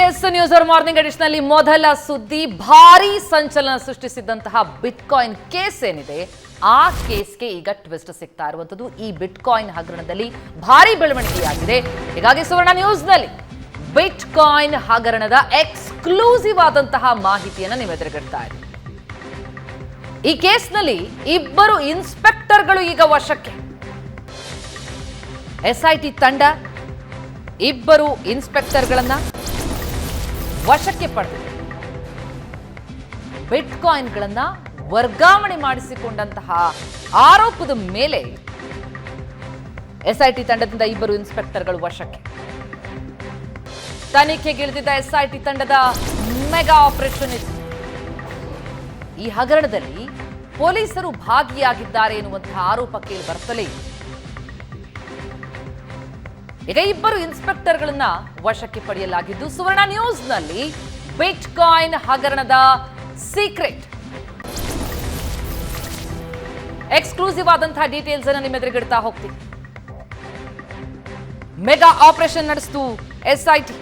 S news hour morning ಎಡಿಷನ್ನಲ್ಲಿ ಮೊದಲ ಸುದ್ದಿ, ಭಾರಿ ಸಂಚಲನ ಸೃಷ್ಟಿಸಿದಂತಹ ಬಿಟ್ಕಾಯಿನ್ ಕೇಸ್ ಏನಿದೆ, ಆ ಕೇಸ್ಗೆ ಈಗ ಟ್ವಿಸ್ಟ್ ಸಿಗ್ತಾ ಇರುವಂತದ್ದು ಈ ಬಿಟ್ಕಾಯಿನ್ ಹಗರಣದಲ್ಲಿ ಭಾರಿ ಬೆಳವಣಿಗೆಯಾಗಿದೆ. ಹೀಗಾಗಿ ಸುವರ್ಣ ನ್ಯೂಸ್ ನ್ಯೂಸ್ನಲ್ಲಿ ಬಿಟ್ಕಾಯಿನ್ ಹಗರಣದ ಎಕ್ಸ್ಕ್ಲೂಸಿವ್ ಆದಂತಹ ಮಾಹಿತಿಯನ್ನು ನೀವು ಎದುರುಗಿಡ್ತಾ ಇದ್ದೀವಿ ಈ ಕೇಸ್ನಲ್ಲಿ ಇಬ್ಬರು ಇನ್ಸ್ಪೆಕ್ಟರ್ಗಳು ಈಗ ವಶಕ್ಕೆ. ಎಸ್ಐಟಿ ತಂಡ, ಇಬ್ಬರು ಇನ್ಸ್ಪೆಕ್ಟರ್ಗಳನ್ನ ವಶಕ್ಕೆ ಪಡೆದಿದೆ ಬಿಟ್ಕಾಯಿನ್ಗಳನ್ನ ವರ್ಗಾವಣೆ ಮಾಡಿಸಿಕೊಂಡಂತಹ ಆರೋಪದ ಮೇಲೆ ಎಸ್ಐಟಿ ತಂಡದಿಂದ ಇಬ್ಬರು ಇನ್ಸ್ಪೆಕ್ಟರ್ಗಳು ವಶಕ್ಕೆ. ತನಿಖೆಗಿಳಿದಿದ್ದ ಎಸ್ಐಟಿ ತಂಡದ ಮೆಗಾ ಆಪರೇಷನ್ ಇದು ಈ ಹಗರಣದಲ್ಲಿ ಪೊಲೀಸರು ಭಾಗಿಯಾಗಿದ್ದಾರೆ ಎನ್ನುವಂತಹ ಆರೋಪ ಕೇಳಿ ಬರ್ತಲೇ ಇದೆ ಈಗ ಇಬ್ಬರು ಇನ್ಸ್ಪೆಕ್ಟರ್ಗಳನ್ನ ವಶಕ್ಕೆ ಪಡೆಯಲಾಗಿದ್ದು ಸುವರ್ಣ ನ್ಯೂಸ್ನಲ್ಲಿ ಬಿಟ್ ಕಾಯಿನ್ ಹಗರಣದ ಸೀಕ್ರೆಟ್. ಎಕ್ಸ್ಕ್ಲೂಸಿವ್ ಆದಂತಹ ಡೀಟೇಲ್ಸ್ ಅನ್ನ ನಿಮ್ಮ ಎದುರುಗಿಡ್ತಾ ಹೋಗ್ತೀನಿ. ಮೆಗಾ ಆಪರೇಷನ್ ನಡೆಸಿತು ಎಸ್ಐಟಿ.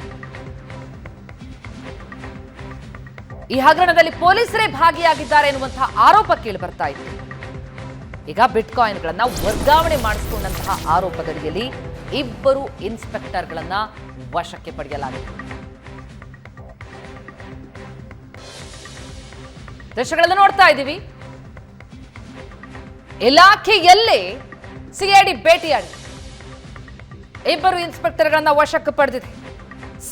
ಈ ಹಗರಣದಲ್ಲಿ ಪೊಲೀಸರೇ ಭಾಗಿಯಾಗಿದ್ದಾರೆ ಎನ್ನುವಂತಹ ಆರೋಪ ಕೇಳಿ ಬರ್ತಾ ಇತ್ತು. ಈಗ ಬಿಟ್ಕಾಯಿನ್ಗಳನ್ನ ವರ್ಗಾವಣೆ ಮಾಡಿಸಿಕೊಂಡಂತಹ ಆರೋಪದಡಿಯಲ್ಲಿ ಇಬ್ಬರು ಇನ್ಸ್ಪೆಕ್ಟರ್ಗಳನ್ನ ವಶಕ್ಕೆ ಪಡೆಯಲಾಗಿದೆ ದೃಶ್ಯಗಳನ್ನು ನೋಡ್ತಾ ಇದ್ದೀವಿ. ಇಲಾಖೆಯಲ್ಲಿ ಸಿಐಡಿ ಭೇಟಿಯಾಡಿ ಇಬ್ಬರು ಇನ್ಸ್ಪೆಕ್ಟರ್ಗಳನ್ನ ವಶಕ್ಕೆ ಪಡೆದಿದೆ.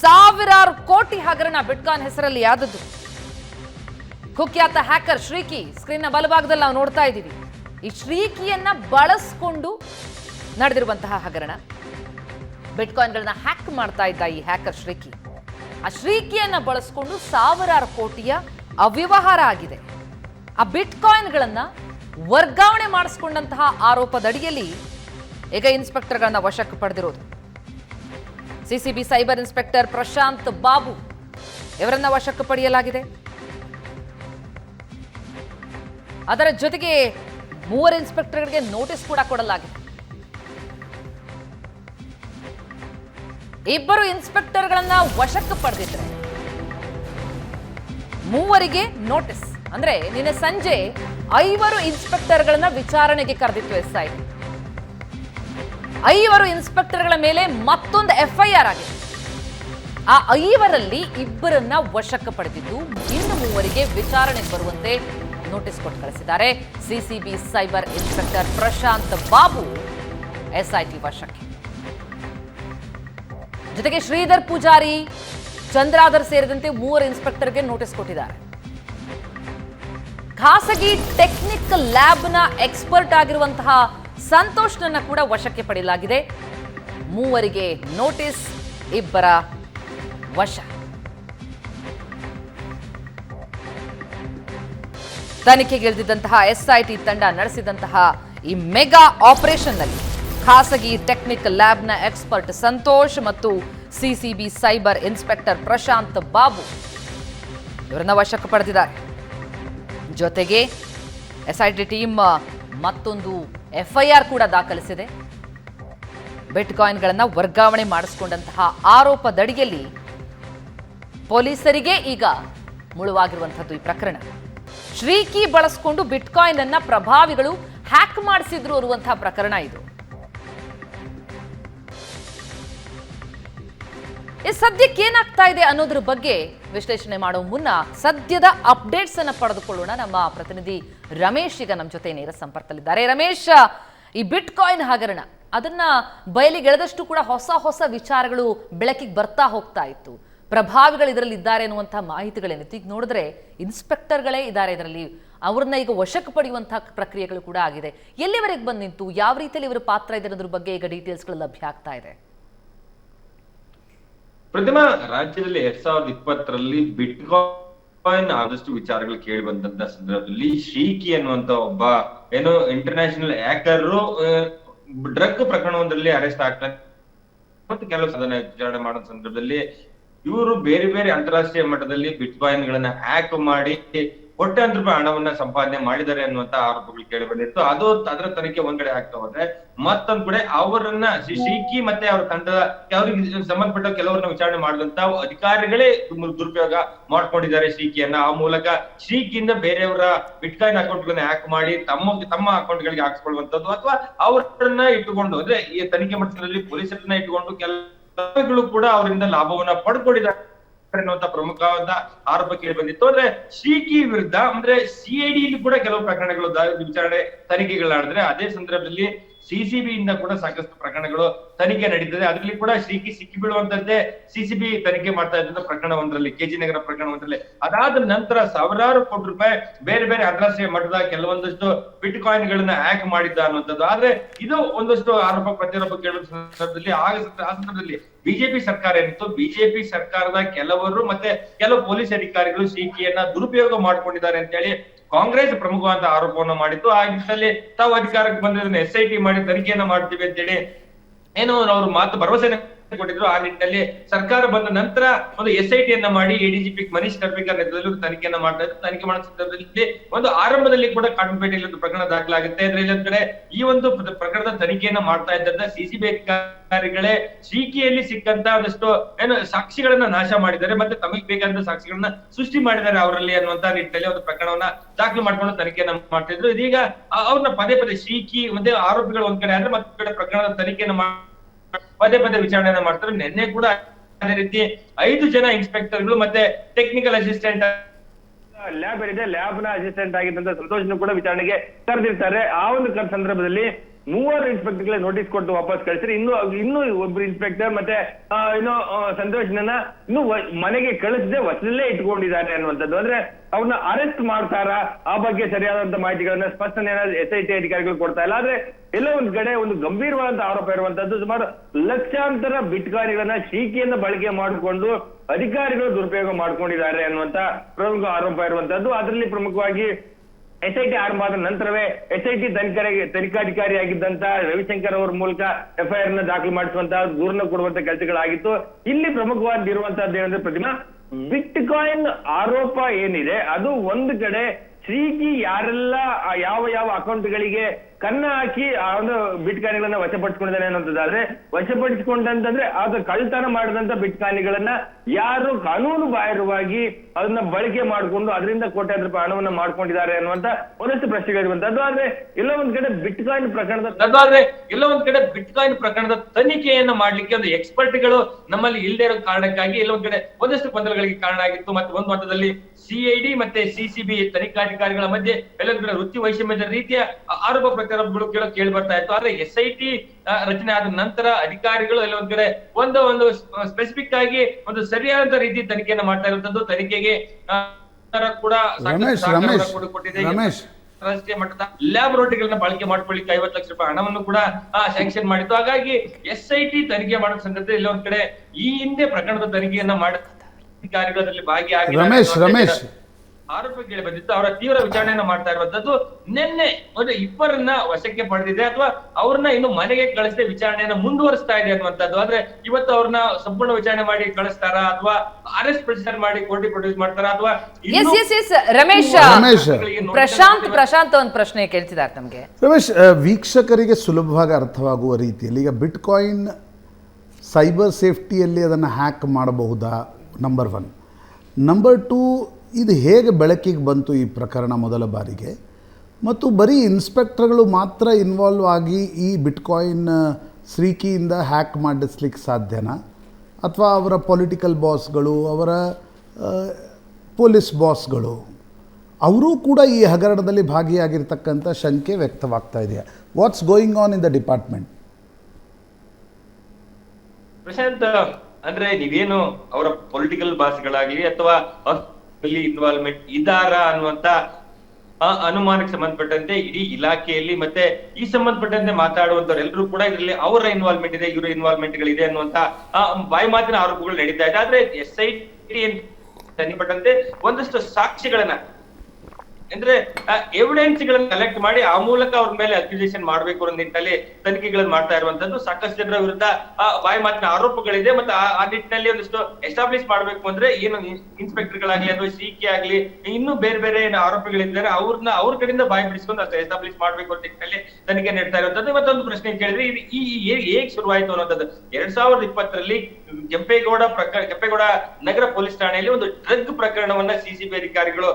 ಸಾವಿರಾರು ಕೋಟಿ ಹಗರಣ ಬಿಟ್ಕಾನ್ ಹೆಸರಲ್ಲಿ ಯಾದದ್ದು ಕುಖ್ಯಾತ ಹ್ಯಾಕರ್ ಶ್ರೀಕಿ ನ ಬಲಭಾಗದಲ್ಲಿ ನಾವು ನೋಡ್ತಾ ಇದ್ದೀವಿ. ಈ ಶ್ರೀಕಿಯನ್ನ ಬಳಸ್ಕೊಂಡು ನಡೆದಿರುವಂತಹ ಹಗರಣ. ಬಿಟ್ಕಾಯಿನ್ಗಳನ್ನ ಹ್ಯಾಕ್ ಮಾಡ್ತಾ ಇದ್ದ ಈ ಹ್ಯಾಕರ್ ಶ್ರೀಕಿ. ಆ ಶ್ರೀಕಿಯನ್ನ ಬಳಸ್ಕೊಂಡು ಸಾವಿರಾರು ಕೋಟಿಯ ಅವ್ಯವಹಾರ ಆಗಿದೆ. ಆ ಬಿಟ್ಕಾಯಿನ್ಗಳನ್ನ ವರ್ಗಾವಣೆ ಮಾಡಿಸ್ಕೊಂಡಂತಹ ಆರೋಪದಡಿಯಲ್ಲಿ ಈಗ ಇನ್ಸ್ಪೆಕ್ಟರ್ಗಳನ್ನ ವಶಕ್ಕೆ ಪಡೆದಿರೋದು. CCB cyber inspector Prashanth Babu ಇವರನ್ನ ವಶಕ್ಕೆ ಪಡೆಯಲಾಗಿದೆ. ಅದರ ಜೊತೆಗೆ ಮೂವರು ಇನ್ಸ್ಪೆಕ್ಟರ್ಗಳಿಗೆ ನೋಟಿಸ್ ಕೂಡ ಕೊಡಲಾಗಿದೆ. ಇಬ್ಬರು ಇನ್ಸ್ಪೆಕ್ಟರ್ಗಳನ್ನ ವಶಕ್ಕೆ ಪಡೆದಿದ್ರೆ. ಮೂವರಿಗೆ ನೋಟಿಸ್. ಅಂದ್ರೆ ನಿನ್ನೆ ಸಂಜೆ ಐವರು ಇನ್ಸ್ಪೆಕ್ಟರ್ಗಳನ್ನ ವಿಚಾರಣೆಗೆ ಕರೆದಿತ್ತು ಎಸ್ಐ. ಐವರು ಇನ್ಸ್ಪೆಕ್ಟರ್ಗಳ ಮೇಲೆ ಮತ್ತೊಂದು ಎಫ್ಐಆರ್ ಆಗಿದೆ. ಆ ಐವರಲ್ಲಿ ಇಬ್ಬರನ್ನ ವಶಕ್ಕೆ ಪಡೆದಿದ್ದು, ಇನ್ನು ಮೂವರಿಗೆ ವಿಚಾರಣೆಗೆ ಬರುವಂತೆ ನೋಟಿಸ್ ಕೊಟ್ಟು ಕಳಿಸಿದ್ದಾರೆ. CCB cyber inspector Prashanth Babu SIT ವಶಕ್ಕೆ. ಜೊತೆಗೆ ಶ್ರೀಧರ್ ಪೂಜಾರಿ ಚಂದ್ರಾಧರ್ ಸೇರಿದಂತೆ ಮೂವರು ಇನ್ಸ್ಪೆಕ್ಟರ್ಗೆ ನೋಟಿಸ್ ಕೊಟ್ಟಿದ್ದಾರೆ. ಖಾಸಗಿ ಟೆಕ್ನಿಕ್ ಲ್ಯಾಬ್ನ ಎಕ್ಸ್ಪರ್ಟ್ ಆಗಿರುವಂತಹ ಸಂತೋಷ್ನನ್ನ ಕೂಡ ವಶಕ್ಕೆ ಪಡೆಯಲಾಗಿದೆ. ಮೂವರಿಗೆ ನೋಟಿಸ್, ಇಬ್ಬರ ವಶ. ತನಿಖೆಗಿಳಿದಿದ್ದಂತಹ ಎಸ್ಐಟಿ ತಂಡ ನಡೆಸಿದಂತಹ ಈ ಮೆಗಾ ಆಪರೇಷನ್ನಲ್ಲಿ ಖಾಸಗಿ ಟೆಕ್ನಿಕ್ ಲ್ಯಾಬ್ನ ಎಕ್ಸ್ಪರ್ಟ್ ಸಂತೋಷ್ ಮತ್ತು CCB cyber inspector Prashanth Babu ಇವರನ್ನ ವಶಕ್ಕೆ ಪಡೆದಿದ್ದಾರೆ. ಜೊತೆಗೆ ಎಸ್ಐಟಿ ಟೀಮ್ ಮತ್ತೊಂದು ಎಫ್ಐಆರ್ ಕೂಡ ದಾಖಲಿಸಿದೆ. ಬಿಟ್ಕಾಯಿನ್ಗಳನ್ನು ವರ್ಗಾವಣೆ ಮಾಡಿಸಿಕೊಂಡಂತಹ ಆರೋಪದಡಿಯಲ್ಲಿ ಪೊಲೀಸರಿಗೆ ಈಗ ಮುಳುವಾಗಿರುವಂಥದ್ದು ಈ ಪ್ರಕರಣ. ಶ್ರೀಕಿ ಬಳಸಿಕೊಂಡು ಬಿಟ್ಕಾಯಿನ್ ಅನ್ನ ಪ್ರಭಾವಿಗಳು ಹ್ಯಾಕ್ ಮಾಡಿಸಿದ್ರು ಅನ್ನುವಂತಹ ಪ್ರಕರಣ ಇದು. ಈ ಸದ್ಯಕ್ಕೆ ಏನಾಗ್ತಾ ಇದೆ ಅನ್ನೋದ್ರ ಬಗ್ಗೆ ವಿಶ್ಲೇಷಣೆ ಮಾಡೋ ಮುನ್ನ ಸದ್ಯದ ಅಪ್ಡೇಟ್ಸ್ ಅನ್ನ ಪಡೆದುಕೊಳ್ಳೋಣ. ನಮ್ಮ ಪ್ರತಿನಿಧಿ ರಮೇಶ್ ಈಗ ನಮ್ಮ ಜೊತೆ ನೇರ ಸಂಪರ್ಕದಲ್ಲಿದ್ದಾರೆ. ರಮೇಶ್, ಈ ಬಿಟ್ ಕಾಯಿನ್ ಹಗರಣ, ಅದನ್ನ ಬಯಲಿಗೆಳೆದಷ್ಟು ಕೂಡ ಹೊಸ ಹೊಸ ವಿಚಾರಗಳು ಬೆಳಕಿಗೆ ಬರ್ತಾ ಹೋಗ್ತಾ ಇತ್ತು. ಪ್ರಭಾವಿಗಳು ಇದರಲ್ಲಿ ಇದ್ದಾರೆ ಅನ್ನುವಂತಹ ಮಾಹಿತಿಗಳೇನಿತ್ತು ಈಗ ನೋಡಿದ್ರೆ ಇನ್ಸ್ಪೆಕ್ಟರ್ಗಳೇ ಇದ್ದಾರೆ ಇದರಲ್ಲಿ. ಅವ್ರನ್ನ ಈಗ ವಶಕ್ಕೆ ಪಡೆಯುವಂತಹ ಪ್ರಕ್ರಿಯೆಗಳು ಕೂಡ ಆಗಿದೆ. ಎಲ್ಲಿವರೆಗೆ ಬಂದು ನಿಂತು? ಯಾವ ರೀತಿಯಲ್ಲಿ ಇವರ ಪಾತ್ರ ಇದೆ ಅನ್ನೋದ್ರ ಬಗ್ಗೆ ಈಗ ಡೀಟೇಲ್ಸ್ಗಳು ಲಭ್ಯ ಆಗ್ತಾ ಇದೆ. ಪ್ರತಿಮಾ ರಾಜ್ಯದಲ್ಲಿ ಎರಡ್ ಸಾವಿರದ ಇಪ್ಪತ್ತರಲ್ಲಿ ಬಿಟ್ಕಾಯಿನ್ ಆದಷ್ಟು ವಿಚಾರಗಳು ಕೇಳಿ ಬಂದಂತ ಸಂದರ್ಭದಲ್ಲಿ ಶ್ರೀಕಿ ಅನ್ನುವಂತ ಒಬ್ಬ, ಏನು ಇಂಟರ್ನ್ಯಾಷನಲ್ ಹ್ಯಾಕರ್ ಡ್ರಗ್ ಪ್ರಕರಣವೊಂದರಲ್ಲಿ ಅರೆಸ್ಟ್ ಆಗ್ತಾರೆ ಮತ್ತು ಕೆಲವು ಸದನ ವಿಚಾರಣೆ ಮಾಡೋ ಸಂದರ್ಭದಲ್ಲಿ ಇವರು ಬೇರೆ ಬೇರೆ ಅಂತಾರಾಷ್ಟ್ರೀಯ ಮಟ್ಟದಲ್ಲಿ ಬಿಟ್ಕಾಯಿನ್ ಗಳನ್ನ ಹ್ಯಾಕ್ ಮಾಡಿ ಕೋಟ್ಯಾಂತರ ರೂಪಾಯಿ ಹಣವನ್ನ ಸಂಪಾದನೆ ಮಾಡಿದ್ದಾರೆ ಅನ್ನುವಂತ ಆರೋಪಗಳು ಕೇಳಿ ಬಂದಿತ್ತು. ಅದು ಅದರ ತನಿಖೆ ಒಂದ್ ಕಡೆ ಆಗ್ತಾ ಹೋದ್ರೆ ಮತ್ತೊಂದ್ ಕಡೆ ಅವರನ್ನ ಶಿಕ್ಕಿ ಮತ್ತೆ ಅವ್ರ ತಂಡದ ಅವ್ರಿಗೆ ಸಂಬಂಧಪಟ್ಟ ಕೆಲವರನ್ನ ವಿಚಾರಣೆ ಮಾಡಿದಂತ ಅಧಿಕಾರಿಗಳೇ ದುರ್- ದುರುಪಯೋಗ ಮಾಡ್ಕೊಂಡಿದ್ದಾರೆ ಶೀಕಿಯನ್ನ. ಆ ಮೂಲಕ ಶೀಕಿಯಿಂದ ಬೇರೆಯವರ ಬಿಟ್ಕಾಯಿನ್ ಅಕೌಂಟ್ ಗಳನ್ನ ಹ್ಯಾಕ್ ಮಾಡಿ ತಮ್ಮ ತಮ್ಮ ಅಕೌಂಟ್ಗಳಿಗೆ ಗಳಿಗೆ ಹಾಕ್ಸ್ಕೊಳ್ಳುವಂತದ್ದು ಅಥವಾ ಅವರನ್ನ ಇಟ್ಟುಕೊಂಡು ಅಂದ್ರೆ ಈ ತನಿಖೆ ಮಟ್ಟದಲ್ಲಿ ಪೊಲೀಸರನ್ನ ಇಟ್ಟುಕೊಂಡು ಕೆಲವು ಕೂಡ ಅವರಿಂದ ಲಾಭವನ್ನ ಪಡ್ಕೊಂಡಿದ್ದಾರೆ. ಅನ್ನುವಂತ ಪ್ರಮುಖವಾದ ಆರೋಪ ಕೇಳಿ ಬಂದಿತ್ತು. ಅಂದ್ರೆ ಸಿಕಿ ವಿರುದ್ಧ, ಅಂದ್ರೆ ಸಿಐಡಿ ಕೂಡ ಕೆಲವು ಪ್ರಕರಣಗಳು ವಿಚಾರಣೆ ತನಿಖೆಗಳು ನಡೆದ್ರೆ ಅದೇ ಸಂದರ್ಭದಲ್ಲಿ ಸಿಸಿಬಿ ಇಂದ ಕೂಡ ಸಾಕಷ್ಟು ಪ್ರಕರಣಗಳು ತನಿಖೆ ನಡೀತದೆ. ಅದರಲ್ಲಿ ಕೂಡ ಶ್ರೀಕಿ ಸಿಕ್ಕಿ ಬೀಳುವಂತದ್ದೇ ಸಿಸಿಬಿ ತನಿಖೆ ಮಾಡ್ತಾ ಇದ್ದಂತ ಪ್ರಕರಣ ಒಂದರಲ್ಲಿ ಕೆಜಿ ನಗರ ಪ್ರಕರಣ ಒಂದರಲ್ಲಿ. ಅದಾದ ನಂತರ ಸಾವಿರಾರು ಕೋಟಿ ರೂಪಾಯಿ ಬೇರೆ ಬೇರೆ ಅಂತಾರಾಷ್ಟ್ರೀಯ ಮಟ್ಟದ ಕೆಲವೊಂದಷ್ಟು ಬಿಟ್ ಕಾಯಿನ್ ಗಳನ್ನ ಹ್ಯಾಕ್ ಮಾಡಿದ್ದ ಅನ್ನುವಂಥದ್ದು. ಆದ್ರೆ ಇದು ಒಂದಷ್ಟು ಆರೋಪ ಪ್ರತ್ಯಾರೋಪ ಕೇಳುವ ಸಂದರ್ಭದಲ್ಲಿ ಆ ಸಂದರ್ಭದಲ್ಲಿ ಬಿಜೆಪಿ ಸರ್ಕಾರ ಏನಿತ್ತು? ಬಿಜೆಪಿ ಸರ್ಕಾರದ ಕೆಲವರು ಮತ್ತೆ ಕೆಲವು ಪೊಲೀಸ್ ಅಧಿಕಾರಿಗಳು ಸಿಕಿಯನ್ನ ದುರುಪಯೋಗ ಮಾಡ್ಕೊಂಡಿದ್ದಾರೆ ಅಂತ ಹೇಳಿ ಕಾಂಗ್ರೆಸ್ ಪ್ರಮುಖವಾದ ಆರೋಪವನ್ನು ಮಾಡಿತ್ತು. ಆ ನಿಟ್ಟಿನಲ್ಲಿ ತಾವು ಅಧಿಕಾರಕ್ಕೆ ಬಂದಿದ್ದನ್ನ ಎಸ್ ಐ ಟಿ ಮಾಡಿ ತನಿಖೆಯನ್ನ ಮಾಡ್ತೀವಿ ಅಂತೇಳಿ ಏನೋ ಅವ್ರ ಮಾತು ಭರವಸೆ ಕೊಟ್ಟಿದ್ರು. ಆ ನಿಟ್ಟಿನಲ್ಲಿ ಸರ್ಕಾರ ಬಂದ ನಂತರ ಒಂದು ಎಸ್ ಐ ಟಿ ಅನ್ನ ಮಾಡಿ ಎಡಿಜಿಪಿ ಮನೀಶ್ ಕರ್ಪಿಕರ್ ನೇತೃತ್ವದಲ್ಲಿ ತನಿಖೆಯನ್ನ ಮಾಡ್ತಾ ಇದ್ರು. ತನಿಖೆ ಮಾಡೋ ಸಂದರ್ಭದಲ್ಲಿ ಒಂದು ಆರಂಭದಲ್ಲಿ ಕೂಡ ಕಾಟನ್ಪೇಟೆಯಲ್ಲಿ ಒಂದು ಪ್ರಕರಣ ದಾಖಲಾಗುತ್ತೆ. ಅಂದ್ರೆ ಇಲ್ಲೊಂದ್ ಕಡೆ ಈ ಒಂದು ಪ್ರ- ಪ್ರಕರಣದ ತನಿಖೆಯನ್ನ ಮಾಡ್ತಾ ಇದ್ದಂತ ಸಿಸಿಬಿ ಅಧಿಕಾರಿಗಳೇ ಸಿಕಿಯಲ್ಲಿ ಸಿಕ್ಕಂತ ಒಂದಷ್ಟು ಏನು ಸಾಕ್ಷಿಗಳನ್ನ ನಾಶ ಮಾಡಿದ್ದಾರೆ. ಮತ್ತೆ ತಮಗೆ ಬೇಕಾದ ಸಾಕ್ಷಿಗಳನ್ನ ಸೃಷ್ಟಿ ಮಾಡಿದ್ದಾರೆ ಅವರಲ್ಲಿ ಅನ್ನುವಂತ ನಿಟ್ಟಿನಲ್ಲಿ ಒಂದು ಪ್ರಕರಣವನ್ನ ದಾಖಲು ಮಾಡ್ಕೊಂಡು ತನಿಖೆಯನ್ನ ಮಾಡ್ತಿದ್ರು ಇದೀಗ ಅವ್ರನ್ನ ಪದೇ ಪದೇ ಸಿಕಿ ಮತ್ತೆ ಆರೋಪಿಗಳು ಒಂದ್ ಕಡೆ ಆದ್ರೆ ಮತ್ತೆ ಕಡೆ ಪ್ರಕರಣದ ತನಿಖೆಯನ್ನ ಪದೇ ಪದೇ ವಿಚಾರಣೆಯನ್ನ ಮಾಡ್ತಾರೆ. ನಿನ್ನೆ ಕೂಡ ಅದೇ ರೀತಿ ಐದು ಜನ ಇನ್ಸ್ಪೆಕ್ಟರ್ಗಳು ಮತ್ತೆ ಟೆಕ್ನಿಕಲ್ ಅಸಿಸ್ಟೆಂಟ್ ಲ್ಯಾಬ್ ಏನಿದೆ ಲ್ಯಾಬ್ನ ಅಸಿಸ್ಟೆಂಟ್ ಆಗಿದ್ದಂತ ಸಂತೋಷ್ನು ಕೂಡ ವಿಚಾರಣೆಗೆ ಕರೆದಿರ್ತಾರೆ. ಆ ಒಂದು ಸಂದರ್ಭದಲ್ಲಿ ಮೂವರು ಇನ್ಸ್ಪೆಕ್ಟರ್ಗಳಿಗೆ ನೋಟಿಸ್ ಕೊಟ್ಟು ವಾಪಸ್ ಕಳಿಸಿದ್ರೆ ಇನ್ನು ಇನ್ನು ಒಬ್ರು ಇನ್ಸ್ಪೆಕ್ಟರ್ ಮತ್ತೆ ಏನೋ ಸಂತೋಷ್ ನನ್ನ ಇನ್ನು ಮನೆಗೆ ಕಳಿಸದೆ ವಶದಲ್ಲೇ ಇಟ್ಕೊಂಡಿದ್ದಾರೆ ಅನ್ನುವಂಥದ್ದು. ಅಂದ್ರೆ ಅವ್ರನ್ನ ಅರೆಸ್ಟ್ ಮಾಡ್ತಾರಾ? ಆ ಬಗ್ಗೆ ಸರಿಯಾದಂತ ಮಾಹಿತಿಗಳನ್ನ ಸ್ಪಷ್ಟನೆ ಎಸ್ ಐ ಟಿ ಅಧಿಕಾರಿಗಳು ಕೊಡ್ತಾ ಇಲ್ಲ. ಆದ್ರೆ ಎಲ್ಲ ಒಂದ್ ಕಡೆ ಒಂದು ಗಂಭೀರವಾದಂತ ಆರೋಪ ಇರುವಂತದ್ದು ಸುಮಾರು ಲಕ್ಷಾಂತರ ಬಿಟ್ಕಾರಿಗಳನ್ನ ಶೀಕೆಯನ್ನ ಬಳಕೆ ಮಾಡಿಕೊಂಡು ಅಧಿಕಾರಿಗಳು ದುರುಪಯೋಗ ಮಾಡ್ಕೊಂಡಿದ್ದಾರೆ ಅನ್ನುವಂತ ಪ್ರಮುಖ ಆರೋಪ ಇರುವಂತದ್ದು ಅದರಲ್ಲಿ ಪ್ರಮುಖವಾಗಿ ಎಸ್ ಐ ಟಿ ಆರಂಭ ಆದ ನಂತರವೇ ಎಸ್ಐಟಿ ತನಿಖಾರಿ ತನಿಖಾಧಿಕಾರಿಯಾಗಿದ್ದಂತ ರವಿಶಂಕರ್ ಅವರ ಮೂಲಕ ಎಫ್ಐಆರ್ನ ದಾಖಲು ಮಾಡಿಸುವಂತಹ ದೂರನ್ನು ಕೊಡುವಂತ ಕೆಲಸಗಳಾಗಿತ್ತು. ಇಲ್ಲಿ ಪ್ರಮುಖವಾಗಿ ಇರುವಂತದ್ದು ಏನಂದ್ರೆ ಪ್ರತಿಮಾ ಬಿಟ್ ಕಾಯಿನ್ ಆರೋಪ ಏನಿದೆ, ಅದು ಒಂದು ಕಡೆ ಶ್ರೀಜಿ ಯಾರೆಲ್ಲ ಯಾವ ಯಾವ ಅಕೌಂಟ್ಗಳಿಗೆ ಕನ್ನ ಹಾಕಿ ಆ ಒಂದು ಬಿಟ್ಕಾನಿಗಳನ್ನ ವಶಪಡಿಸಿಕೊಂಡಿದ್ದಾನೆ ಅನ್ನೋದಾದ್ರೆ ವಶಪಡಿಸಿಕೊಂಡಂತಂದ್ರೆ ಅದು ಕಳ್ತನ ಮಾಡಿದಂತ ಬಿಟ್ಕಾನಿಗಳನ್ನ ಯಾರು ಕಾನೂನು ಬಾಹಿರವಾಗಿ ಅದನ್ನ ಬಳಕೆ ಮಾಡಿಕೊಂಡು ಅದರಿಂದ ಕೋಟ್ಯಾಂತರ ರೂಪಾಯಿ ಹಣವನ್ನ ಮಾಡ್ಕೊಂಡಿದ್ದಾರೆ ಅನ್ನುವಂತ ಒಂದಷ್ಟು ಪ್ರಶ್ನೆಗಳಿರುವಂತದ್ದು ಆದ್ರೆ ಎಲ್ಲ ಒಂದ್ ಕಡೆ ಬಿಟ್ಕಾಯಿನ್ ಪ್ರಕರಣದ ಅದಾದ್ರೆ ಎಲ್ಲ ಒಂದ್ ಕಡೆ ಬಿಟ್ಕಾಯಿನ್ ಪ್ರಕರಣದ ತನಿಖೆಯನ್ನ ಮಾಡ್ಲಿಕ್ಕೆ ಒಂದು ಎಕ್ಸ್ಪರ್ಟ್ಗಳು ನಮ್ಮಲ್ಲಿ ಇಲ್ಲದೆ ಇರೋ ಕಾರಣಕ್ಕಾಗಿ ಎಲ್ಲ ಒಂದ್ ಕಡೆ ಒಂದಷ್ಟು ಗೊಂದಲಗಳಿಗೆ ಕಾರಣ ಆಗಿತ್ತು. ಮತ್ತೆ ಒಂದು ಮಟ್ಟದಲ್ಲಿ ಸಿಐಡಿ ಮತ್ತೆ ಸಿಸಿಬಿ ತನಿಖಾಧಿಕಾರಿಗಳ ಮಧ್ಯೆ ಎಲ್ಲ ಕಡೆ ವೃತ್ತಿ ವೈಷಮ್ಯದ ರೀತಿಯ ಆರೋಪ ಪ್ರತ್ಯಾರೋಪಗಳು ಕೇಳೋ ಕೇಳಿ ಬರ್ತಾ ಇತ್ತು. ಆದ್ರೆ ಎಸ್ ಐ ಟಿ ರಚನೆ ಆದ ನಂತರ ಅಧಿಕಾರಿಗಳು ಎಲ್ಲ ಒಂದ್ ಕಡೆ ಒಂದು ಒಂದು ಸ್ಪೆಸಿಫಿಕ್ ಆಗಿ ಒಂದು ಸರಿಯಾದ ರೀತಿ ತನಿಖೆಯನ್ನ ಮಾಡ್ತಾ ಇರುವಂತದ್ದು. ತನಿಖೆಗೆ ಕೂಡ ಕೊಟ್ಟಿದೆ ರಾಷ್ಟ್ರೀಯ ಮಟ್ಟದ ಲ್ಯಾಬೊರೇಟರಿಗಳನ್ನ ಬಳಕೆ ಮಾಡ್ಕೊಳ್ಳಿಕ್ಕೆ ಐವತ್ತು ಲಕ್ಷ ರೂಪಾಯಿ ಹಣವನ್ನು ಕೂಡ ಸ್ಯಾಂಕ್ಷನ್ ಮಾಡಿತ್ತು. ಹಾಗಾಗಿ ಎಸ್ ಐ ಟಿ ತನಿಖೆ ಮಾಡೋ ಸಂದರ್ಭದಲ್ಲಿ ಇಲ್ಲೊಂದ್ ಒಂದ್ ಕಡೆ ಈ ಹಿಂದೆ ಪ್ರಕರಣದ ತನಿಖೆಯನ್ನ ಮಾಡ ಅಧಿಕಾರಿಗಳಲ್ಲಿ ಭಾಗಿಯಾಗಿ ರಮೇಶ್ ರಮೇಶ್. ಆರೋಪ ಕೇಳಿ ಬಂದಿತ್ತು ಅವರ ತೀವ್ರ ವಿಚಾರಣೆಯನ್ನು ಮಾಡ್ತಾ ಇರುವಂತದ್ದು ನಿನ್ನೆ ಒಂದು ಇಬ್ಬರನ್ನ ವಶಕ್ಕೆ ಪಡೆದಿದೆ ಅಥವಾ ಅವ್ರನ್ನ ಇನ್ನು ಮನೆಗೆ ಕಳಿಸದೆ ವಿಚಾರಣೆಯನ್ನು ಮುಂದುವರಿಸ್ತಾ ಇದೆ ಅನ್ನುವಂಥದ್ದು. ಆದ್ರೆ ಇವತ್ತು ಅವ್ರನ್ನ ಸಂಪೂರ್ಣ ವಿಚಾರಣೆ ಮಾಡಿ ಕಳಿಸ್ತಾರಾ ಅಥವಾ ಅರೆಸ್ಟ್ ಪ್ರೊಸೀಜರ್ ಮಾಡಿ ಕೋರ್ಟಿಗೆ ಪ್ರೊಡ್ಯೂಸ್ ಮಾಡ್ತಾರಾ ಅಥವಾ S S S Ramesh Ramesh. Prashanth Prashanth ಒಂದು ಪ್ರಶ್ನೆ ಕೇಳ್ತಿದ್ದಾರೆ ನಮಗೆ. ರಮೇಶ್ ವೀಕ್ಷಕರಿಗೆ ಸುಲಭವಾಗಿ ಅರ್ಥವಾಗುವ ರೀತಿಯಲ್ಲಿ ಈಗ ಬಿಟ್ ಕಾಯಿನ್ ಸೈಬರ್ ಸೇಫ್ಟಿಯಲ್ಲಿ ಅದನ್ನು ಹ್ಯಾಕ್ ಮಾಡಬಹುದಾ? ನಂಬರ್ ಒನ್ ನಂಬರ್ ಟೂ ಇದು ಹೇಗೆ ಬೆಳಕಿಗೆ ಬಂತು ಈ ಪ್ರಕರಣ ಮೊದಲ ಬಾರಿಗೆ? ಮತ್ತು ಬರೀ ಇನ್ಸ್ಪೆಕ್ಟರ್ಗಳು ಮಾತ್ರ ಇನ್ವಾಲ್ವ್ ಆಗಿ ಈ ಬಿಟ್ಕಾಯಿನ್ ಸ್ರೀಕಿಯಿಂದ ಹ್ಯಾಕ್ ಮಾಡಿಸ್ಲಿಕ್ಕೆ ಸಾಧ್ಯನಾ? ಅಥವಾ ಅವರ ಪೊಲಿಟಿಕಲ್ ಬಾಸ್ಗಳು, ಅವರ ಪೊಲೀಸ್ ಬಾಸ್ಗಳು? ಅವರೂ ಕೂಡ ಈ ಹಗರಣದಲ್ಲಿ ಭಾಗಿಯಾಗಿರ್ತಕ್ಕಂಥ ಶಂಕೆ ವ್ಯಕ್ತವಾಗ್ತಾ ಇದೆಯಾ? What's going on in the department Prashanth, ಅಂದ್ರೆ ನೀವೇನು ಅವರ ಪೊಲಿಟಿಕಲ್ ಬಾಸ್ಗಳಾಗಲಿ ಅಥವಾ ಇನ್ವಾಲ್ವ್ಮೆಂಟ್ ಇದಾರ ಅನ್ನುವಂತ ಅನುಮಾನಕ್ಕೆ ಸಂಬಂಧಪಟ್ಟಂತೆ ಇಡೀ ಇಲಾಖೆಯಲ್ಲಿ ಮತ್ತೆ ಈ ಸಂಬಂಧಪಟ್ಟಂತೆ ಮಾತಾಡುವಂತವರೆಲ್ಲರೂ ಕೂಡ ಇದರಲ್ಲಿ ಅವರ ಇನ್ವಾಲ್ವ್ಮೆಂಟ್ ಇದೆ, ಇವರ ಇನ್ವಾಲ್ವ್ಮೆಂಟ್ ಗಳಿದೆ ಅನ್ನುವಂತ ಬಾಯಿ ಮಾತಿನ ಆರೋಪಗಳು ನಡೀತಾ ಇದೆ. ಆದ್ರೆ ಎಸ್ ಐ ಟಿ ಸಂಬಂಧಪಟ್ಟಂತೆ ಒಂದಷ್ಟು ಸಾಕ್ಷಿಗಳನ್ನ ಅಂದ್ರೆ ಎವಿಡೆನ್ಸ್ ಗಳನ್ನ ಕಲೆಕ್ಟ್ ಮಾಡಿ ಆ ಮೂಲಕ ಅವ್ರ ಮೇಲೆ ಅಕ್ಯುಸೇಷನ್ ಮಾಡ್ಬೇಕು ಅನ್ನೋ ನಿಟ್ಟಿನಲ್ಲಿ ತನಿಖೆಗಳನ್ನ ಮಾಡ್ತಾ ಇರುವಂತದ್ದು ಸಾಕಷ್ಟು ಜನರ ವಿರುದ್ಧ ಬಾಯಿ ಮಾತಿನ ಆರೋಪಗಳಿದೆ. ಮತ್ತೆ ಆ- ನಿಟ್ಟಿನಲ್ಲಿ ಒಂದಿಷ್ಟು ಎಸ್ಟಾಬ್ಲಿಷ್ ಮಾಡ್ಬೇಕು ಅಂದ್ರೆ ಏನು ಇನ್ಸ್ಪೆಕ್ಟರ್ ಗಳಾಗ್ಲಿ ಅಥವಾ ಸಿ ಕೆ ಆಗ್ಲಿ, ಇನ್ನೂ ಬೇರೆ ಬೇರೆ ಏನು ಆರೋಪಿಗಳಿದ್ದಾರೆ ಅವ್ರನ್ನ ಅವ್ರ ಕಡೆಯಿಂದ ಬಾಯಿ ಬಿಡಿಸ್ಕೊಂಡು ಅಷ್ಟು ಎಸ್ಟಾಬ್ಲಿಷ್ ಮಾಡ್ಬೇಕು ಅಂತ ನಿಟ್ಟಿನಲ್ಲಿ ತನಿಖೆ ನಡೀತಾ ಇರುವಂತದ್ದು. ಮತ್ತೊಂದು ಪ್ರಶ್ನೆ ಕೇಳಿದ್ರೆ ಈ ಹೇಗೆ ಶುರುವಾಯಿತು ಅನ್ನೋಂಥದ್ದು ಎರಡ್ ಸಾವಿರದ ಇಪ್ಪತ್ತರಲ್ಲಿ ಕೆಂಪೇಗೌಡ ಪ್ರಕರಣ ಕೆಂಪೇಗೌಡ ನಗರ ಪೊಲೀಸ್ ಠಾಣೆಯಲ್ಲಿ ಒಂದು ಡ್ರಗ್ ಪ್ರಕರಣವನ್ನ ಸಿಸಿಬಿ ಅಧಿಕಾರಿಗಳು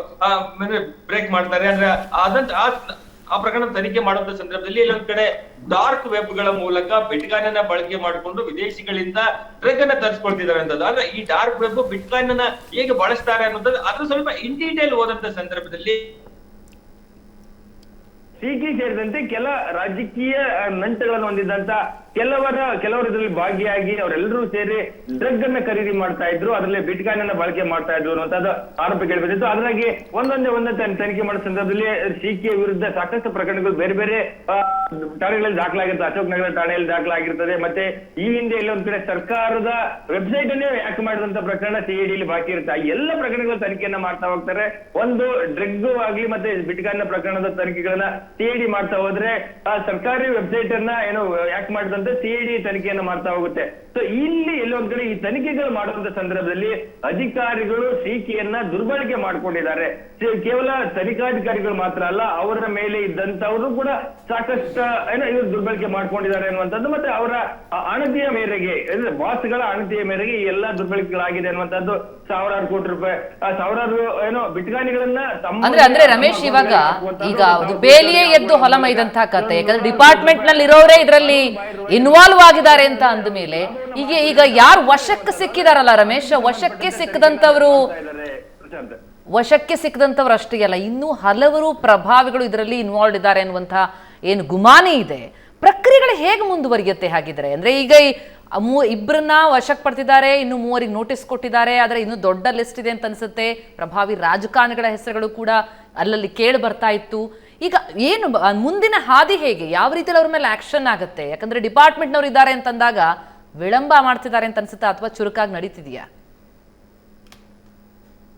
ಬ್ರೇಕ್ ಮಾಡ್ತಾರೆ. ಅಂದ್ರೆ ಅದಂತ ಆ- ಪ್ರಕರಣ ತನಿಖೆ ಮಾಡುವಂತ ಸಂದರ್ಭದಲ್ಲಿ ಇಲ್ಲೊಂದ್ ಕಡೆ ಡಾರ್ಕ್ ವೆಬ್ಗಳ ಮೂಲಕ ಬಿಟ್ಕಾಯಿನ್ ಬಳಕೆ ಮಾಡಿಕೊಂಡು ವಿದೇಶಿಗಳಿಂದ ಡ್ರಗ್ ಅನ್ನ ತರಿಸ್ಕೊಳ್ತಿದ್ದಾರೆ ಅಂತದ್ದು. ಅಂದ್ರೆ ಈ ಡಾರ್ಕ್ ವೆಬ್ ಬಿಟ್ಕಾಯಿನ್ ಹೇಗೆ ಬಳಸ್ತಾರೆ ಅನ್ನೋದು ಅದ್ರ ಸ್ವಲ್ಪ ಇನ್ ಡೀಟೇಲ್ ಓದಂತ ಸಂದರ್ಭದಲ್ಲಿ ಸಿಗಿ ಸೇರಿದಂತೆ ಕೆಲ ರಾಜಕೀಯ ನಂಟುಗಳನ್ನು ಹೊಂದಿದ್ದಂತ ಕೆಲವರ, ಕೆಲವರು ಇದರಲ್ಲಿ ಭಾಗಿಯಾಗಿ ಅವರೆಲ್ಲರೂ ಸೇರಿ ಡ್ರಗ್ ಅನ್ನ ಖರೀದಿ ಮಾಡ್ತಾ ಇದ್ರು, ಅದರಲ್ಲಿ ಅನ್ನ ಬಳಕೆ ಮಾಡ್ತಾ ಇದ್ರು ಅನ್ನೋ ಆರೋಪ ಕೇಳಬೇಕಿತ್ತು ಅದರಾಗಿ ಒಂದೊಂದೇ ಒಂದೊಂದೇ ತನ್- ತನಿಖೆ ಮಾಡೋ ಸಂದರ್ಭದಲ್ಲಿ ಸಿಕೆ ವಿರುದ್ಧ ಸಾಕಷ್ಟು ಪ್ರಕರಣಗಳು ಬೇರೆ ಬೇರೆ ಠಾಣೆಗಳಲ್ಲಿ ದಾಖಲಾಗಿರ್ತದೆ ಅಶೋಕ್ ನಗರ ಠಾಣೆಯಲ್ಲಿ ದಾಖಲಾಗಿರ್ತದೆ. ಮತ್ತೆ ಈ ಹಿಂದೆ ಎಲ್ಲೊಂದ್ ಕಡೆ ಸರ್ಕಾರದ ವೆಬ್ಸೈಟ್ ಅನ್ನೇ ಹ್ಯಾಕ್ ಮಾಡಿದಂತ ಪ್ರಕರಣ ಸಿಐಡಿಯಲ್ಲಿ ಬಾಕಿ ಇರುತ್ತೆ. ಆ ಎಲ್ಲ ಪ್ರಕರಣಗಳ ತನಿಖೆಯನ್ನ ಮಾಡ್ತಾ ಹೋಗ್ತಾರೆ. ಒಂದು ಡ್ರಗ್ ಆಗ್ಲಿ ಮತ್ತೆ ಬಿಟ್ಕಾಯ್ನ ಪ್ರಕರಣದ ತನಿಖೆಗಳನ್ನ ಸಿಐಡಿ ಮಾಡ್ತಾ ಹೋದ್ರೆ, ಆ ಸರ್ಕಾರಿ ವೆಬ್ಸೈಟ್ ಅನ್ನ ಏನು ಹ್ಯಾಕ್ ಮಾಡಿದಂತೆ ಸಿಐಡಿ ತನಿಖೆಯನ್ನು ಮಾಡ್ತಾ ಹೋಗುತ್ತೆ. ಸೊ ಇಲ್ಲಿ ಎಲ್ಲೊಂದ್ ಕಡೆ ಈ ತನಿಖೆಗಳು ಮಾಡುವಂತ ಸಂದರ್ಭದಲ್ಲಿ ಅಧಿಕಾರಿಗಳು ಸಿಕೆಯನ್ನ ದುರ್ಬಳಕೆ ಮಾಡ್ಕೊಂಡಿದ್ದಾರೆ. ಕೇವಲ ತನಿಖಾಧಿಕಾರಿಗಳು ಮಾತ್ರ ಅಲ್ಲ ಅವರ ಮೇಲೆ ಇದ್ದಂತವರು ಕೂಡ ಸಾಕಷ್ಟು ಏನೋ ಇವರು ದುರ್ಬಳಕೆ ಮಾಡ್ಕೊಂಡಿದ್ದಾರೆ ಅನ್ನುವಂಥದ್ದು ಮತ್ತೆ ಅವರ ಅಣತಿಯ ಮೇರೆಗೆ ಅಂದ್ರೆ ಬಾಸ್ಗಳ ಅಣತಿಯ ಮೇರೆಗೆ ಈ ಎಲ್ಲಾ ದುರ್ಬಳಕೆಗಳಾಗಿದೆ ಅನ್ನುವಂಥದ್ದು ಸಾವಿರಾರು ಕೋಟಿ ರೂಪಾಯಿ ಆ ಸಾವಿರಾರು ಏನೋ ಬಿಟ್ಗಾಣಿಗಳನ್ನ ಅಂದ್ರೆ ಅಂದ್ರೆ ರಮೇಶ್ ಇವಾಗ ಈಗ ಬೇಲಿಯೇ ಎದ್ದು ಹೊಲ ಮೈದಂತಹ ಕತೆ. ಯಾಕಂದ್ರೆ ಡಿಪಾರ್ಟ್ಮೆಂಟ್ನಲ್ಲಿ ಇರೋರೇ ಇದರಲ್ಲಿ ಇನ್ವಾಲ್ವ್ ಆಗಿದ್ದಾರೆ ಅಂತ ಅಂದ ಮೇಲೆ ಈಗ ಈಗ ಯಾರು ವಶಕ್ಕೆ ಸಿಕ್ಕಿದಾರಲ್ಲ ರಮೇಶ್? ವಶಕ್ಕೆ ಸಿಕ್ಕದಂತವರು ವಶಕ್ಕೆ ಸಿಕ್ಕದಂತವ್ರು ಅಷ್ಟೇ ಅಲ್ಲ, ಇನ್ನೂ ಹಲವರು ಪ್ರಭಾವಿಗಳು ಇದರಲ್ಲಿ ಇನ್ವಾಲ್ವ್ ಇದ್ದಾರೆ ಅನ್ನುವಂತಹ ಏನು ಗುಮಾನಿ ಇದೆ. ಪ್ರಕ್ರಿಯೆಗಳು ಹೇಗೆ ಮುಂದುವರಿಯುತ್ತೆ ಹಾಗಿದ್ರೆ? ಅಂದ್ರೆ ಈಗ ಮೂ ಇಬ್ಬರನ್ನ ವಶಕ್ಕೆ ಪಡ್ತಿದ್ದಾರೆ, ಇನ್ನು ಮೂವರಿಗೆ ನೋಟಿಸ್ ಕೊಟ್ಟಿದ್ದಾರೆ, ಆದರೆ ಇನ್ನೂ ದೊಡ್ಡ ಲಿಸ್ಟ್ ಇದೆ ಅಂತ ಅನ್ಸುತ್ತೆ. ಪ್ರಭಾವಿ ರಾಜಕಾರಣಿಗಳ ಹೆಸರುಗಳು ಕೂಡ ಅಲ್ಲಲ್ಲಿ ಕೇಳಿ ಬರ್ತಾ ಇತ್ತು. ಈಗ ಏನು ಮುಂದಿನ ಹಾದಿ ಹೇಗೆ? ಯಾವ ರೀತಿಯಲ್ಲಿ ಅವ್ರ ಮೇಲೆ ಆಕ್ಷನ್ ಆಗುತ್ತೆ? ಯಾಕಂದ್ರೆ ಡಿಪಾರ್ಟ್ಮೆಂಟ್ನವ್ರು ಇದ್ದಾರೆ ಅಂತಂದಾಗ ವಿಳಂಬ ಮಾಡ್ತಿದ್ದಾರೆ ಅಂತ ಅನ್ಸುತ್ತಾ ಅಥವಾ ಚುರುಕಾಗಿ ನಡೀತಿದೆಯಾ?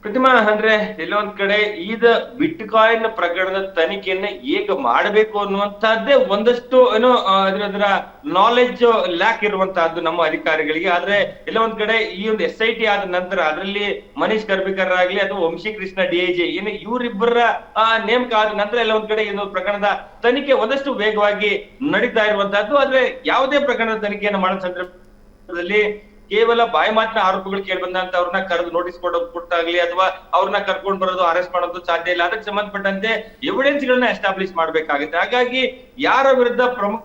ಪ್ರತಿಮಾ, ಅಂದ್ರೆ ಎಲ್ಲೊಂದ್ ಕಡೆ ಈದ ಬಿಟ್ ಕಾಯಿನ್ ಪ್ರಕರಣದ ತನಿಖೆಯನ್ನ ಹೇಗೆ ಮಾಡಬೇಕು ಅನ್ನುವಂತಹದ್ದೇ ಒಂದಷ್ಟು, ಏನೋ ಅದ್ರ, ಅದರ ನಾಲೆಜ್ ಲ್ಯಾಕ್ ಇರುವಂತಹದ್ದು ನಮ್ಮ ಅಧಿಕಾರಿಗಳಿಗೆ. ಆದ್ರೆ ಎಲ್ಲ ಒಂದ್ ಕಡೆ ಈ ಒಂದು ಎಸ್ ಐ ಟಿ ಆದ ನಂತರ ಅದರಲ್ಲಿ ಮನೀಶ್ ಕರ್ಬಿಕರ್ ಆಗ್ಲಿ ಅಥವಾ ವಂಶಿ ಕೃಷ್ಣ ಜಿ, ಏನು ಇವರಿಬ್ಬರ ನೇಮಕ ಆದ ನಂತರ ಎಲ್ಲ ಒಂದ್ ಕಡೆ ಇದು ಪ್ರಕರಣದ ತನಿಖೆ ಒಂದಷ್ಟು ವೇಗವಾಗಿ ನಡೀತಾ ಇರುವಂತಹದ್ದು. ಆದ್ರೆ ಯಾವುದೇ ಪ್ರಕರಣದ ತನಿಖೆಯನ್ನು ಮಾಡೋ ಸಂದರ್ಭದಲ್ಲಿ ಕೇವಲ ಬಾಯಿ ಮಾತಿನ ಆರೋಪಗಳು ಕೇಳಿ ಬಂದಂತ ಅವ್ರನ್ನ ಕರೆದು ನೋಟಿಸ್ ಕೊಡೋದು ಕೊಟ್ಟಾಗ್ಲಿ ಅಥವಾ ಅವ್ರನ್ನ ಕರ್ಕೊಂಡ್ ಬರೋದು ಅರೆಸ್ಟ್ ಮಾಡೋದು ಸಾಧ್ಯ ಇಲ್ಲ. ಅದಕ್ಕೆ ಸಂಬಂಧಪಟ್ಟಂತೆ ಎವಿಡೆನ್ಸ್ ಗಳನ್ನ ಎಸ್ಟಾಬ್ಲಿಷ್ ಮಾಡ್ಬೇಕಾಗುತ್ತೆ. ಹಾಗಾಗಿ ಯಾರ ವಿರುದ್ಧ ಪ್ರಮುಖ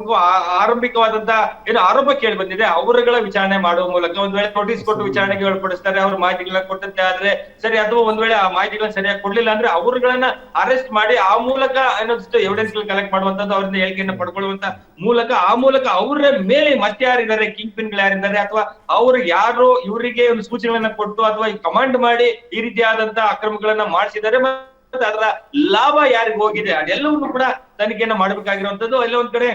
ಆ- ಆರಂಭಿಕವಾದಂತ ಏನು ಆರೋಪ ಕೇಳಿ ಬಂದಿದೆ. ಅವರುಗಳ ವಿಚಾರಣೆ ಮಾಡುವ ಮೂಲಕ ಒಂದ್ ವೇಳೆ ನೋಟಿಸ್ ಕೊಟ್ಟು ವಿಚಾರಣೆಗೆ ಒಳಪಡಿಸ್ತಾರೆ ಅವ್ರ ಮಾಹಿತಿಗಳನ್ನ ಕೊಟ್ಟಂತೆ ಆದ್ರೆ ಸರಿ ಅಥವಾ ಒಂದ್ ವೇಳೆ ಆ ಮಾಹಿತಿಗಳನ್ನ ಸರಿಯಾಗಿ ಕೊಡ್ಲಿಲ್ಲ ಅಂದ್ರೆ ಅವರುಗಳನ್ನ ಅರೆಸ್ಟ್ ಮಾಡಿ ಆ ಮೂಲಕ ಏನೊಂದಿಷ್ಟು ಎವಿಡೆನ್ಸ್ಗಳು ಕಲೆಕ್ಟ್ ಮಾಡುವಂತದ್ದು ಅವರಿಂದ ಹೇಳಿಕೆಯನ್ನ ಪಡ್ಕೊಳ್ಳುವಂತ ಮೂಲಕ ಆ ಮೂಲಕ ಅವರ ಮೇಲೆ ಮತ್ತೆ ಯಾರಿದ್ದಾರೆ? ಕಿಂಗ್ ಪಿನ್ಗಳು ಯಾರಿದ್ದಾರೆ? ಅಥವಾ ಅವರು ಯಾರು ಇವರಿಗೆ ಒಂದು ಸೂಚನೆಗಳನ್ನ ಕೊಟ್ಟು ಅಥವಾ ಕಮಾಂಡ್ ಮಾಡಿ ಈ ರೀತಿಯಾದಂತಹ ಅಕ್ರಮಗಳನ್ನ ಮಾಡಿಸಿದ್ದಾರೆ? ಅದರ ಲಾಭ ಯಾರಿಗ್ ಹೋಗಿದೆ ಅದೆಲ್ಲವನ್ನು ಕೂಡ ತನಿಖೆಯನ್ನ ಮಾಡಬೇಕಾಗಿರುವಂತದ್ದು ಎಲ್ಲ ಒಂದ್ ಕಡೆ.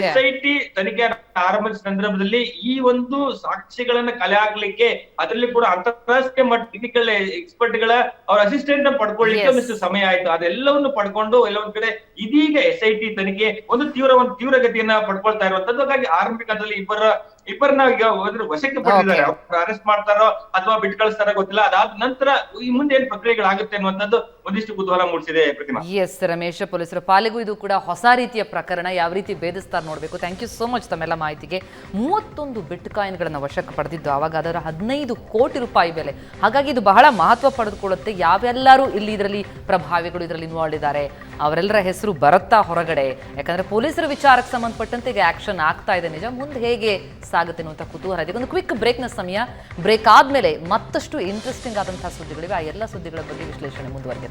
ಎಸ್ ಐ ಟಿ ತನಿಖೆ ಆರಂಭಿಸಿದ ಸಂದರ್ಭದಲ್ಲಿ ಈ ಒಂದು ಸಾಕ್ಷಿಗಳನ್ನ ಕಲೆ ಹಾಕ್ಲಿಕ್ಕೆ ಅದರಲ್ಲಿ ಕೂಡ ಅಂತಾರಾಷ್ಟ್ರೀಯ ಮಟ್ಟ ಟೆಕ್ನಿಕಲ್ ಎಕ್ಸ್ಪರ್ಟ್ಗಳ ಅವ್ರ ಅಸಿಸ್ಟೆಂಟ್ನ ಪಡ್ಕೊಳ್ಳಿಕ್ಕೆ ಸಮಯ ಆಯ್ತು. ಅದೆಲ್ಲವನ್ನು ಪಡ್ಕೊಂಡು ಎಲ್ಲ ಒಂದ್ ಕಡೆ ಇದೀಗ ಎಸ್ ಐ ಟಿ ತನಿಖೆ ಒಂದು ತೀವ್ರ ಒಂದು ತೀವ್ರಗತಿಯನ್ನ ಪಡ್ಕೊಳ್ತಾ ಇರುವಂತದ್ದು ಹಾಗಾಗಿ ಆರಂಭಿಕ ಹಂತದಲ್ಲಿ ಇಬ್ಬರ ಇಬ್ಬರನ್ನ ಈಗ ಹೋದ್ರೆ ವಶಕ್ಕೆ ಪಡೆದಿದ್ದಾರೆ. ಅರೆಸ್ಟ್ ಮಾಡ್ತಾರೋ ಅಥವಾ ಬಿಟ್ಟು ಕಳಿಸ್ತಾರೋ ಗೊತ್ತಿಲ್ಲ. ಅದಾದ ನಂತರ ಈ ಮುಂದೆ ಏನ್ ಪ್ರಕ್ರಿಯೆಗಳಾಗುತ್ತೆ ಅನ್ನುವಂಥದ್ದು ಒಂದಿಷ್ಟು ಕುತೂಹಲ ಮೂಡಿಸಿದೆ ಪ್ರತಿಮಾ. ಎಸ್ ರಮೇಶ್, ಪೊಲೀಸರ, ಪಾಲಿಗೂ ಇದು ಕೂಡ ಹೊಸ ರೀತಿಯ ಪ್ರಕರಣ, ಯಾವ ರೀತಿ ಭೇದಿಸ್ತಾರೆ ನೋಡಬೇಕು. ಥ್ಯಾಂಕ್ ಯು ಸೋ ಮಚ್ ತಮ್ಮೆಲ್ಲ ಮಾಹಿತಿಗೆ. ಮೂವತ್ತೊಂದು ಬಿಟ್ ಕಾಯಿನ್ಗಳನ್ನು ವಶಕ್ಕೆ ಪಡೆದಿದ್ದು, ಆವಾಗ ಅದರ ಹದಿನೈದು ಕೋಟಿ ರೂಪಾಯಿ ಬೆಲೆ. ಹಾಗಾಗಿ ಇದು ಬಹಳ ಮಹತ್ವ ಪಡೆದುಕೊಳ್ಳುತ್ತೆ. ಯಾವೆಲ್ಲರೂ ಇಲ್ಲಿ ಇದರಲ್ಲಿ ಪ್ರಭಾವಿಗಳು ಇದರಲ್ಲಿ ಇನ್ವಾಲ್ವ್ ಇದ್ದಾರೆ ಅವರೆಲ್ಲರ ಹೆಸರು ಬರುತ್ತಾ ಹೊರಗಡೆ. ಯಾಕಂದ್ರೆ ಪೊಲೀಸರ ವಿಚಾರಕ್ಕೆ ಸಂಬಂಧಪಟ್ಟಂತೆ ಈಗ ಆಕ್ಷನ್ ಆಗ್ತಾ ಇದೆ. ನಿಜ, ಮುಂದೆ ಹೇಗೆ ಸಾಗುತ್ತೆ ಅನ್ನುವಂಥ ಕುತೂಹಲ ಇದೆ. ಒಂದು ಕ್ವಿಕ್ ಬ್ರೇಕ್ನ ಸಮಯ. ಬ್ರೇಕ್ ಆದಮೇಲೆ ಮತ್ತಷ್ಟು ಇಂಟ್ರೆಸ್ಟಿಂಗ್ ಆದಂತಹ ಸುದ್ದಿಗಳಿವೆ. ಆ ಎಲ್ಲ ಸುದ್ದಿಗಳ ಬಗ್ಗೆ ವಿಶ್ಲೇಷಣೆ ಮುಂದುವರಿಯುತ್ತೆ.